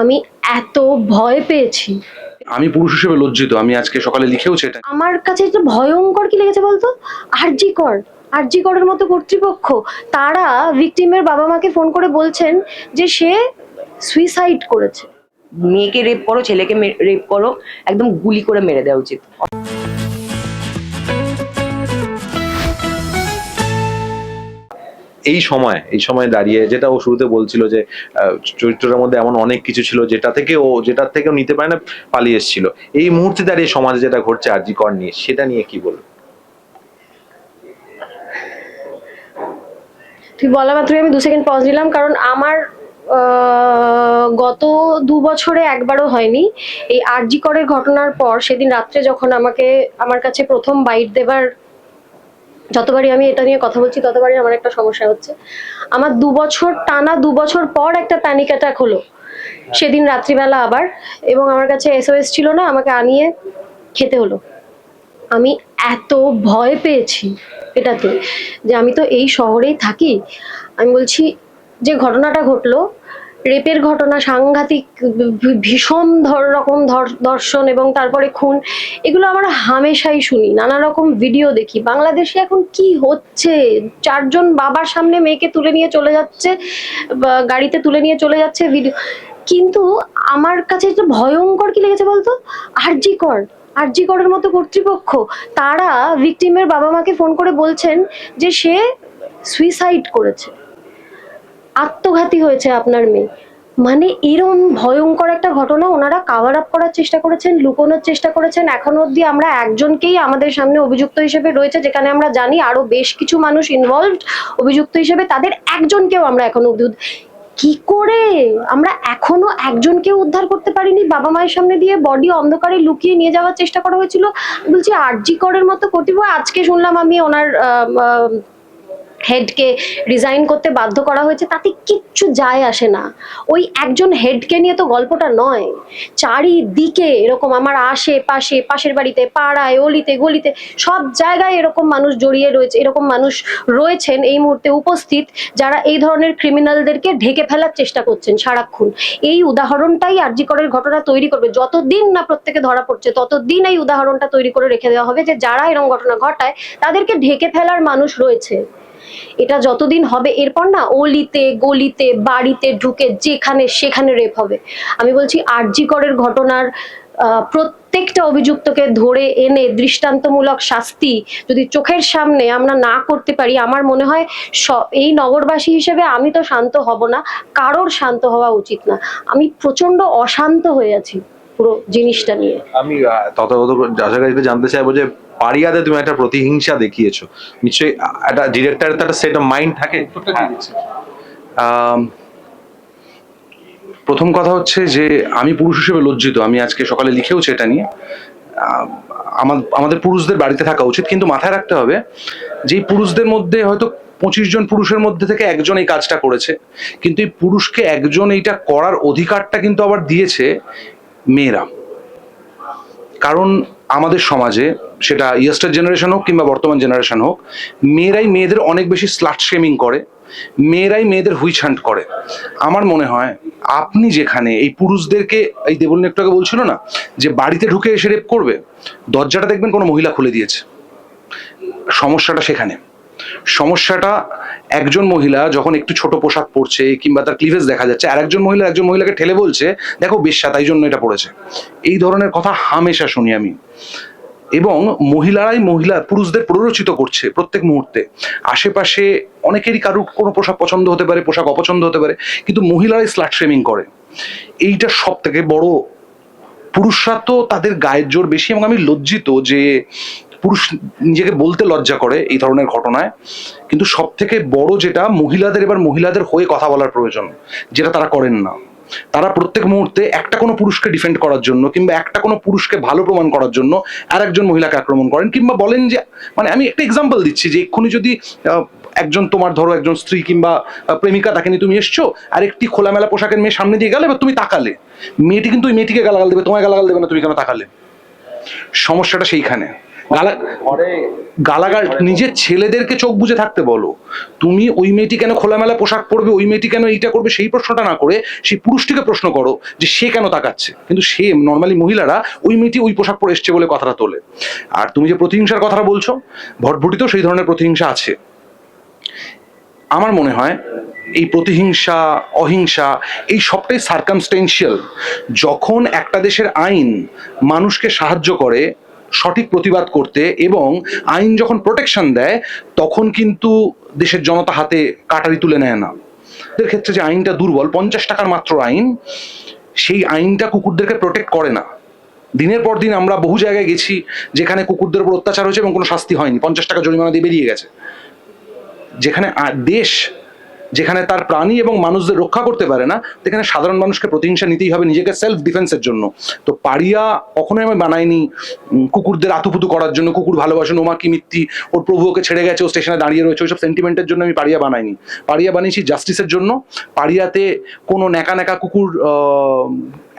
আমি এত ভয় পেয়েছি। আমি পুরুষ হিসেবে লজ্জিত আমি আজকে সকালে লিখেওছি এটা আমার কাছে এটা ভয়ঙ্কর কি লেগেছে বলতো? আরজি কর। আরজি করের মতো কর্তৃপক্ষ তারা ভিকটিমের বাবা মাকে ফোন করে বলছেন যে সে সুইসাইড করেছে। মেয়েকে রেপ করো ছেলেকে রেপ করো একদম গুলি করে মেরে দেওয়া উচিত। এই সময় এই সময় দাঁড়িয়ে যেটা ও শুরুতে বলছিল যে চরিত্রটার মধ্যে এমন অনেক কিছু ছিল যেটা থেকে ও, যেটার থেকেও নিতে পারে না, পালিয়ে এসেছিল। এই মুহূর্তে দাঁড়িয়ে সমাজে যেটা ঘটছে, আরজি কর নিয়ে, সেটা নিয়ে কি বলব? তুই বলা মাত্রই আমি দু সেকেন্ড পজ নিলাম, কারণ আমার গত দু বছরে একবারও হয়নি। এই আরজি করের ঘটনার পর, সেদিন রাত্রে যখন আমাকে, আমার কাছে প্রথম বাইট দেবার যতবারই আমি এটা নিয়ে কথা বলছি, ততবারই আমার একটা সমস্যা হচ্ছে। আমার দু বছর, টানা দু বছর পর একটা প্যানিক অ্যাটাক হলো। সেদিন রাত্রিবেলা আবার, এবং আমার কাছে এসওএস ছিল না, আমাকে আনিয়ে খেতে হলো। আমি এত ভয় পেয়েছি এটাতে যে আমি তো এই শহরেই থাকি। আমি বলছি, যে ঘটনাটা ঘটলো রেপের ঘটনা, সাংঘাতিক ভীষণ ধর, রকম ধর্ষণ এবং তারপরে খুন, এগুলো আমরা হামেশাই শুনি। নানা রকম ভিডিও দেখি। বাংলাদেশে এখন কি হচ্ছে? চারজন বাবার সামনে মেয়েকে তুলে নিয়ে চলে যাচ্ছে গাড়িতে তুলে নিয়ে চলে যাচ্ছে ভিডিও কিন্তু আমার কাছে এটা ভয়ঙ্কর কি লেগেছে বলতো? আরজি কর আরজি করের মতো কর্তৃপক্ষ, তারা ভিকটিমের বাবা মাকে ফোন করে বলছেন যে সে সুইসাইড করেছে। আত্মঘাতী হয়েছে আপনার মেয়ে। মানে এরম ভয়ঙ্কর একটা ঘটনা ওনারা কাভার আপ করার চেষ্টা করেছেন, লুকোনোর চেষ্টা করেছেন। এখনও অবধি আমরা একজনকেই আমাদের সামনে অভিযুক্ত হিসেবে রয়েছে, যেখানে আমরা জানি আরও বেশ কিছু মানুষ ইনভলভড অভিযুক্ত হিসেবে। তাদের একজনকেও আমরা এখনও অবধি কি করে? আমরা এখনও একজনকে উদ্ধার করতে পারিনি। বাবা মায়ের সামনে দিয়ে বডি অন্ধকারে লুকিয়ে নিয়ে যাওয়ার চেষ্টা করা হয়েছিল। বলছি, আরজি করের মতো কর্তৃপক্ষ, আজকে শুনলাম আমি ওনার হেডকে রিজাইন করতে বাধ্য করা হয়েছে, তাতে কিচ্ছু যায় আসে না। ওই একজন হেডকে নিয়ে তো গল্পটা নয়। চারিদিকে এরকম আমার আশেপাশে, পাশের বাড়িতে, পাড়ায়, অলিতে, গলিতে সব জায়গায় এরকম মানুষ জড়িয়ে রয়েছে, এরকম মানুষ রয়েছেন এই মুহূর্তে উপস্থিত, যারা এই ধরনের ক্রিমিনালদেরকে ঢেকে ফেলার চেষ্টা করছেন সারাক্ষণ। এই উদাহরণটাই আরজিকরের ঘটনা তৈরি করবে। যতদিন না প্রত্যেকে ধরা পড়ছে, ততদিন এই উদাহরণটা তৈরি করে রেখে দেওয়া হবে যে যারা এরকম ঘটনা ঘটায়, তাদেরকে ঢেকে ফেলার মানুষ রয়েছে। এটা যতদিন হবে, এরপর না অলিতে, গলিতে, বাড়িতে ঢুকে যেখানে সেখানে রেপ হবে। আমি বলছি আরজি করের ঘটনার প্রত্যেকটা অভিযুক্তকে ধরে এনে দৃষ্টান্তমূলক শাস্তি যদি চোখের সামনে আমরা না করতে পারি, আমার মনে হয় এই নগরবাসী হিসেবে আমি তো শান্ত হব না, কারোর শান্ত হওয়া উচিত না। আমি প্রচণ্ড অশান্ত হয়ে আছি পুরো জিনিসটা নিয়ে। আমি তথাগত জানতে চাইব যে পারিয়াতে তুমি একটা প্রতিহিংসা দেখিয়েছো। নিশ্চয়ই একটা ডিরেক্টরের তো একটা সেট অফ মাইন্ড থাকে। প্রথম কথা হচ্ছে যে আমি পুরুষ হিসেবে লজ্জিত। আমি আজকে সকালে লিখেওছি এটা নিয়ে। আম, আমাদের পুরুষদের বাড়িতে থাকা উচিত। কিন্তু মাথায় রাখতে হবে যে পুরুষদের মধ্যে হয়তো পঁচিশ জন পুরুষের মধ্যে থেকে একজন এই কাজটা করেছে কিন্তু এই পুরুষকে একজন এইটা করার অধিকারটা কিন্তু আবার দিয়েছে মেয়েরা। কারণ আমাদের সমাজে, সেটা ইয়াস্টার জেনারেশন হোক কিংবা বর্তমান জেনারেশন হোক, মেয়েরাই মেয়েদের অনেক বেশি স্লাট শেমিং করে, মেয়েরাই মেয়েদের হুইছান্ট করে। আমার মনে হয়, আপনি যেখানে, এই পুরুষদেরকে, এই দেবল আগে বলছিল না, যে বাড়িতে ঢুকে এসে রেপ করবে, দরজাটা দেখবেন কোনো মহিলা খুলে দিয়েছে। সমস্যাটা সেখানে। সমস্যাটা একজন মহিলা যখন একটু ছোট পোশাক পরছে কিংবা তার ক্লিভেজ দেখা যাচ্ছে, আর একজন মহিলা একজন মহিলাকে ঠেলে বলছে, দেখো বেশ্যা তাই জন্য এটা পড়েছে। এই ধরনের কথা হামেশা শুনি আমি। এবং মহিলারাই মহিলা, পুরুষদের প্ররোচিত করছে প্রত্যেক মুহূর্তে। আশেপাশে অনেকেরই কারুর কোনো পোশাক পছন্দ হতে পারে, পোশাক অপছন্দ হতে পারে, কিন্তু মহিলারাই স্লাট শেমিং করে। এইটা সব থেকে বড়, পুরুষরা তো তাদের গায়ের জোর বেশি, এবং আমি লজ্জিত যে পুরুষ নিজেকে বলতে লজ্জা করে এই ধরনের ঘটনায়। কিন্তু সব থেকে বড় যেটা, মহিলাদের এবার মহিলাদের হয়ে কথা বলার প্রয়োজন, যেটা তারা করেন না। তারা প্রত্যেক মুহূর্তে একটা কোনো পুরুষকে ডিফেন্ড করার জন্য কিংবা একটা কোনো পুরুষকে ভালো প্রমাণ করার জন্য আর একজন মহিলাকে আক্রমণ করেন কিংবা বলেন যে মানে আমি একটা এক্সাম্পল দিচ্ছি যে এক্ষুনি যদি একজন তোমার ধরো একজন স্ত্রী কিংবা প্রেমিকা, তাকে নিয়ে তুমি এসছো আর একটি খোলামেলা পোশাকের মেয়ে সামনে দিয়ে গেলে, এবার তুমি তাকালে। মেয়েটি কিন্তু ওই মেয়েটিকে গালাগাল দেবে, তোমায় গালাগাল দেবে না, তুমি কেন তাকালে? সমস্যাটা সেইখানে। গালা গালাগাল নিজের ছেলেদেরকে চোখ বুজে থাকতে বলো। তুমি ওই মেয়েটি কেন খোলামেলা পোশাক পরবে ওই মেয়েটি কেন এইটা করবে সেই প্রশ্নটা না করে সেই পুরুষটিকে প্রশ্ন করো যে সে কেন তাকাচ্ছে। কিন্তু সে নর্মালি মহিলারা ওই মেয়েটি ওই পোশাক পরে এসছে বলে কথাটা তোলে। আর তুমি যে প্রতিহিংসার কথাটা বলছো ভটভটিতেও সেই ধরনের প্রতিহিংসা আছে। আমার মনে হয় এই প্রতিহিংসা অহিংসা এই সবটাই সার্কামস্টেন্সিয়াল যখন একটা দেশের আইন মানুষকে সাহায্য করে সঠিক প্রতিবাদ করতে এবং আইন যখন প্রোটেকশন দেয়, তখন কিন্তু দেশের জনতা হাতে কাটারি তুলে নেয় না। এদের ক্ষেত্রে যে আইনটা দুর্বল, পঞ্চাশ টাকার মাত্র আইন, সেই আইনটা কুকুরদেরকে প্রোটেক্ট করে না। দিনের পর দিন আমরা বহু জায়গায় গেছি যেখানে কুকুরদের উপর অত্যাচার হয়েছে এবং কোনো শাস্তি হয়নি। পঞ্চাশ টাকা জরিমানা দিয়ে বেরিয়ে গেছে। যেখানে দেশ যেখানে তার প্রাণী এবং মানুষদের রক্ষা করতে পারে না, সেখানে সাধারণ মানুষকে প্রতিহিংসা নিতেই হবে নিজেকে সেলফ ডিফেন্সের জন্য। তো পাড়িয়া কখনোই আমি বানাইনি কুকুরদের আতুপুতু করার জন্য, কুকুর ভালোবাসেন ওমা কি মিত্তি ওর প্রভু ওকে ছেড়ে গেছে, ও স্টেশনে দাঁড়িয়ে রয়েছে, ওইসব সেন্টিমেন্টের জন্য আমি পাড়িয়া বানাইনি। পাড়িয়া বানিয়েছি জাস্টিসের জন্য। পাড়িয়াতে কোনো ন্যাকা ন্যাকা কুকুর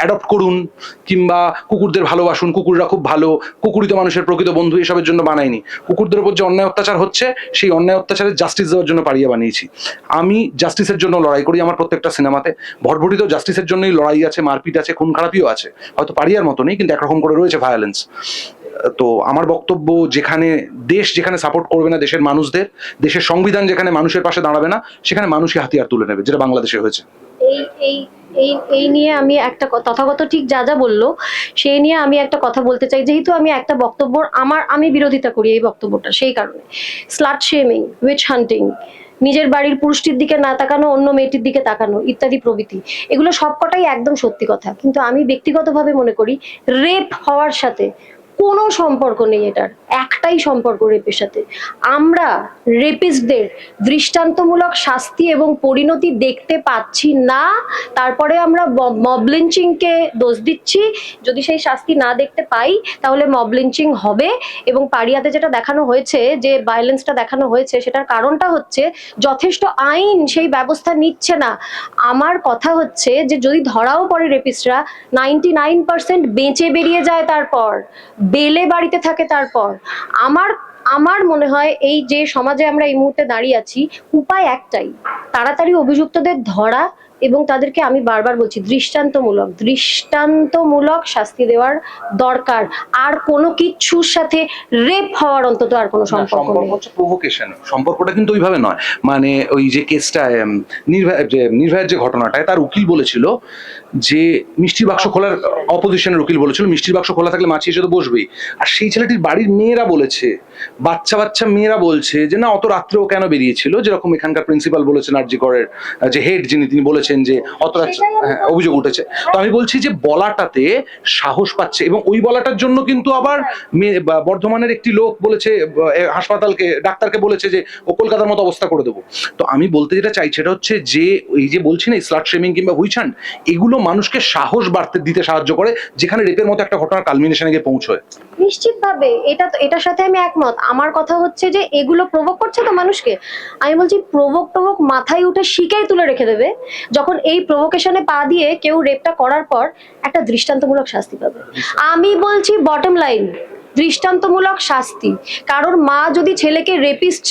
অ্যাডপ্ট করুন, কিংবা কুকুরদের ভালোবাসুন, কুকুররা খুব ভালো, কুকুরই তো মানুষের প্রকৃত বন্ধু এসবের জন্য বানায়নি। কুকুরদের উপর যে অন্যায় অত্যাচার হচ্ছে, সেই অন্যায় অত্যাচারের জাস্টিস দেওয়ার জন্য পারিয়ে বানিয়েছি। আমি জাস্টিসের জন্য লড়াই করি আমার প্রত্যেকটা সিনেমাতে ভটভটিতেও জাস্টিসের জন্যই লড়াই আছে, মারপিট আছে, খুন খারাপিও আছে। হয়তো পারিয়ার মতো নেই কিন্তু একরকম করে রয়েছে ভায়োলেন্স তো আমার বক্তব্য যেখানে দেশ যেখানে সাপোর্ট করবে না দেশের মানুষদের, দেশের সংবিধান যেখানে মানুষের পাশে দাঁড়াবে না, সেখানে মানুষই হাতিয়ার তুলে নেবে, যেটা বাংলাদেশে হয়েছে। এই এই এই এই নিয়ে আমি একটা তথাগত ঠিক যা যা বলল, সেই নিয়ে আমি একটা কথা বলতে চাই। যেহেতু আমি একটা বক্তব্য, আমার, আমি বিরোধিতা করি এই বক্তব্যটা, সেই কারণে। স্লাট শেমিং উইচ হান্টিং নিজের বাড়ির পুরুষটির দিকে না তাকানো, অন্য মেয়েটির দিকে তাকানো, ইত্যাদি প্রভৃতি। এগুলো সবকটাই একদম সত্যি কথা। কিন্তু আমি ব্যক্তিগতভাবে মনে করি রেপ হওয়ার সাথে কোনো সম্পর্ক নেই এটার, একটাই সম্পর্ক রেপের সাথে। আমরা রেপিস্টদের দৃষ্টান্তমূলক শাস্তি এবং পরিণতি দেখতে পাচ্ছি না, তারপরে আমরা মব লিঞ্চিংকে দোষ দিচ্ছি। যদি সেই শাস্তি না দেখতে পাই, তাহলে মব লিঞ্চিং হবে এবং পাড়িয়াতে যেটা দেখানো হয়েছে, যে ভায়োলেন্সটা দেখানো হয়েছে, সেটার কারণটা হচ্ছে যথেষ্ট আইন সেই ব্যবস্থা নিচ্ছে না। আমার কথা হচ্ছে যে যদি ধরাও পড়ে রেপিস্টরা নাইনটি নাইন পার্সেন্ট বেঁচে বেরিয়ে যায় তারপর। বেলে বাড়িতে থাকে তারপর। আমার আমার মনে হয় এই যে সমাজে আমরা এই মুহূর্তে দাঁড়িয়ে আছি, উপায় একটাই। তাড়াতাড়ি অভিযুক্তদের ধরা এবং তাদেরকে আমি বারবার বলছি দৃষ্টান্তমূলক দৃষ্টান্তমূলক শাস্তি দেওয়ার দরকার। আর কোনো কিচ্ছুর সাথে রেপ হওয়ার অন্তত আর কোনো সম্পর্ক নেই। হচ্ছে প্রভোকেশন সম্পর্কটা কিন্তু ওইভাবে নয়। মানে ওই যে কেসটা নির্ভয়ের যে ঘটনাটায় তার উকিল বলেছিল যে মিষ্টির বাক্স খোলার অপোজিশনের উকিল বলেছিল মিষ্টির বাক্স খোলা থাকলে মাছি এসে তো বসবেই। আর সেই ছেলেটির বাড়ির মেয়েরা বলেছে বাচ্চা বাচ্চা মেয়েরা বলছে যে না অত রাত্রেও কেন বেরিয়েছিল? যেরকম এখানকার প্রিন্সিপাল বলেছেন আর জি করের যে হেড যিনি তিনি বলেছেন যে অত রাত্রে সেটাই আমি হ্যাঁ, অভিযোগ উঠেছে। তো আমি বলছি যে বলাটাতে সাহস পাচ্ছে এবং ওই বলাটার জন্য কিন্তু আবার বর্ধমানের একটি লোক বলেছে হাসপাতালকে ডাক্তারকে বলেছে যে ও কলকাতার মতো অবস্থা করে দেবো। তো আমি বলতে যেটা চাই সেটা হচ্ছে যে এই যে বলছি না স্লাট শেমিং কিংবা হুইছান্ড এগুলো মানুষকে সাহস বাড়তে দিতে সাহায্য করে যেখানে রেপের মতো একটা ঘটনার কালমিনেশনে গিয়ে পৌঁছয়। নিশ্চিতভাবে এটা তো এটার সাথে আমি একমত। আমার কথা হচ্ছে যে এগুলো প্রভোগ করছে তো মানুষকে। আমি বলছি প্রভোগ প্রভোগ মাথায় উঠে শিকেই তুলে রেখে দেবে। যখন এই প্রভোকেশনে পা দিয়ে কেউ রেপটা করার পর একটা দৃষ্টান্তমূলক শাস্তি পাবে। আমি বলছি বটম লাইন দৃষ্টান্তমূলক শাস্তি। কারণ মা যদি ছেলেকে রেপিস্ট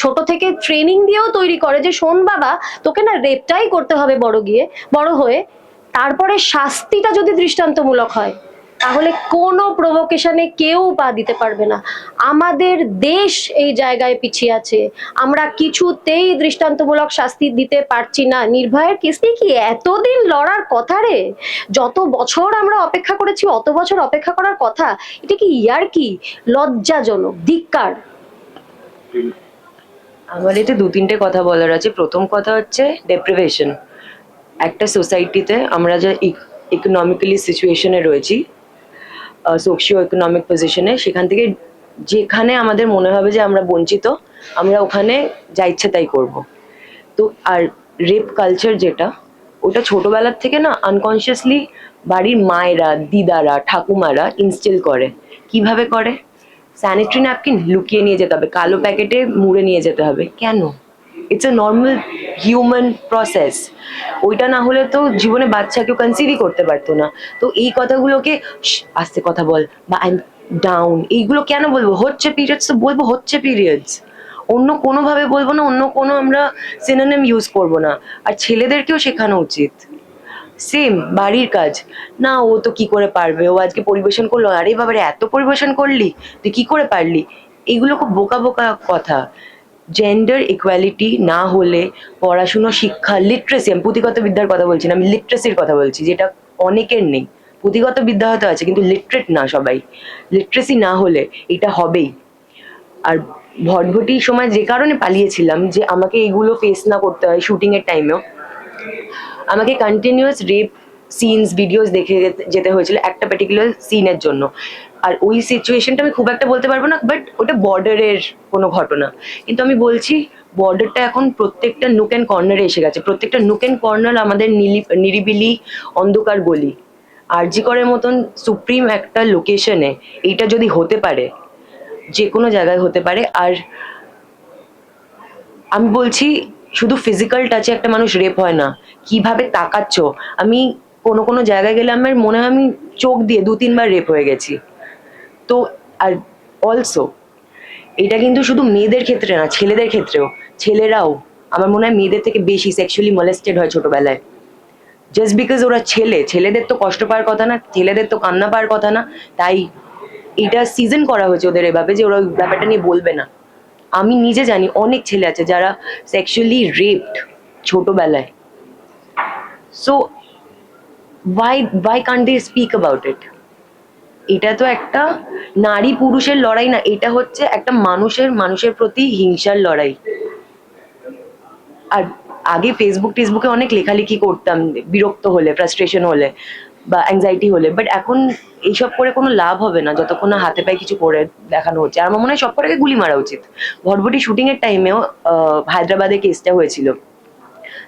ছোট থেকে ট্রেনিং দিয়েও তৈরি করে যে, শোন বাবা, তোকে না রেপটাই করতে হবে বড় গিয়ে, বড় হয়ে। তারপরে শাস্তিটা যদি দৃষ্টান্তমূলক হয় তাহলে কোনো প্রভোকেশনে কেউ পা দিতে পারবে না। আমাদের দেশ এই জায়গায় পিছিয়ে আছে। আমরা কিছুতেই দৃষ্টান্তমূলক শাস্তি দিতে পারছি না। নির্ভয়ের কেসটি কি? এতদিন লড়ার কথা রে। যত বছর আমরা অপেক্ষা করেছি, অত বছর অপেক্ষা করার কথা। এটা কি ইয়ার কি? লজ্জাজনক, ধিক্কার। আমার এতে দু তিনটে কথা বলার আছে। প্রথম কথা হচ্ছে ডেপ্রিভেশন একটা সোসাইটিতে আমরা যা ইকোনমিক্যালি সিচুয়েশনে রয়েছি সোশিও ইকোনমিক পজিশনে সেখান থেকে যেখানে আমাদের মনে হবে যে আমরা বঞ্চিত, আমরা ওখানে যা ইচ্ছে তাই করব। তো আর রেপ কালচার যেটা, ওটা ছোটবেলার থেকে না আনকনসিয়াসলি বাড়ির মায়েরা, দিদারা, ঠাকুমারা ইনস্টিল করে। কীভাবে করে? স্যানিটারি ন্যাপকিন লুকিয়ে নিয়ে যেতে হবে, কালো প্যাকেটে মুড়ে নিয়ে যেতে হবে। কেন? It's a normal human process ওইটা না হলে তো জীবনে বাচ্চা কেউ কনসিভই করতে পারতো না। তো এই কথাগুলোকে আস্তে কথা বল, বা আই ডাউন এইগুলো কেন বলব? হচ্ছে পিরিয়ডস তো বলব, হচ্ছে পিরিয়ডস অন্য কোনোভাবে বলব না, অন্য কোনো আমরা সিনোনিম ইউজ করব না। আর ছেলেদেরকেও শেখানো উচিত। সেম বাড়ির কাজ। না, ও তো কি করে পারবে? ও আজকে পরিবেশন করল, আরে বাবারে, এত পরিবেশন করলি, তুই কি করে পারলি? এগুলো খুব বোকা বোকা কথা। জেন্ডার ইকুয়ালিটি না হলে পড়াশুনো, শিক্ষা লিটারেসি আমি পুঁথিগত বিদ্যার কথা বলছি না, আমি লিটারেসির কথা বলছি, যেটা অনেকের নেই। পুঁথিগত বিদ্যা হয়তো আছে, কিন্তু লিটারেট না সবাই। লিটারেসি না হলে এটা হবেই। আর ভটভটির সময় যে কারণে পালিয়েছিলাম যে আমাকে এগুলো ফেস না করতে হয় শুটিংয়ের টাইমেও আমাকে কন্টিনিউয়াস রেপ সিনস ভিডিওস দেখে যেতে- হয়েছিল একটা পার্টিকুলার সিনের জন্য। আর ওই সিচুয়েশনটা আমি খুব একটা বলতে পারব না বাট ওটা বর্ডারের কোনো ঘটনা। কিন্তু আমি বলছি বর্ডারটা এখন প্রত্যেকটা নুক অ্যান্ড কর্নারে এসে গেছে। প্রত্যেকটা নুক অ্যান্ড কর্নার আমাদের নিলি, নিরিবিলি অন্ধকার গলি। আরজি করের মতন সুপ্রিম একটা লোকেশনে এইটা যদি হতে পারে, যে কোনো জায়গায় হতে পারে, আর আমি বলছি, শুধু ফিজিক্যাল টাচে একটা মানুষ রেপ হয় না। কীভাবে তাকাচ্ছ? আমি কোনো কোনো জায়গায় গেলে আমার মনে হয় আমি চোখ দিয়ে দু তিনবার রেপ হয়ে গেছি। তো, আর অলসো এটা কিন্তু শুধু মেয়েদের ক্ষেত্রে না, ছেলেদের ক্ষেত্রেও। ছেলেরাও, আমার মনে হয় মেয়েদের থেকে বেশি সেক্সুয়ালি মলেস্টেড হয় ছোটবেলায়। জাস্ট বিকজ ওরা ছেলে, ছেলেদের তো কষ্ট পাওয়ার কথা না, ছেলেদের তো কান্না পাওয়ার কথা না, তাই এটা সিজন করা হয়েছে ওদের এভাবে যে ওরা ব্যাপারটা নিয়ে বলবে না। আমি নিজে জানি অনেক ছেলে আছে যারা সেক্সুয়ালি রেপড ছোটবেলায়। So why why can't they speak about it এটা তো একটা নারী পুরুষের লড়াই না, এটা হচ্ছে একটা মানুষের মানুষের প্রতি হিংসার লড়াই। আর আগে ফেসবুক টেসবুকে অনেক লেখালেখি করতাম, বিরক্ত হলে ফ্রাস্ট্রেশন হলে বা অ্যাংজাইটি হলে বাট এখন এইসব করে কোনো লাভ হবে না, যতক্ষণ না হাতে পায়ে কিছু করে দেখানো হচ্ছে। আর আমার মনে হয় সব কটাকে গুলি মারা উচিত। ভটভটি শুটিং এর টাইমেও হায়দ্রাবাদে কেসটা হয়েছিল।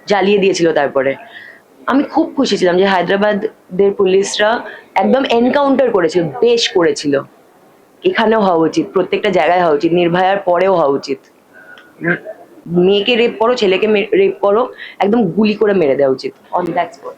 জ্বালিয়ে দিয়েছিল তারপরে। আমি খুব খুশি ছিলাম যে হায়দ্রাবাদের পুলিশরা একদম এনকাউন্টার করেছিল বেশ করেছিল। এখানেও হওয়া উচিত প্রত্যেকটা জায়গায় হওয়া উচিত নির্ভয়ার পরেও হওয়া উচিত। মেয়েকে রেপ করো ছেলেকে রেপ করো একদম গুলি করে মেরে দেওয়া উচিত। On that spot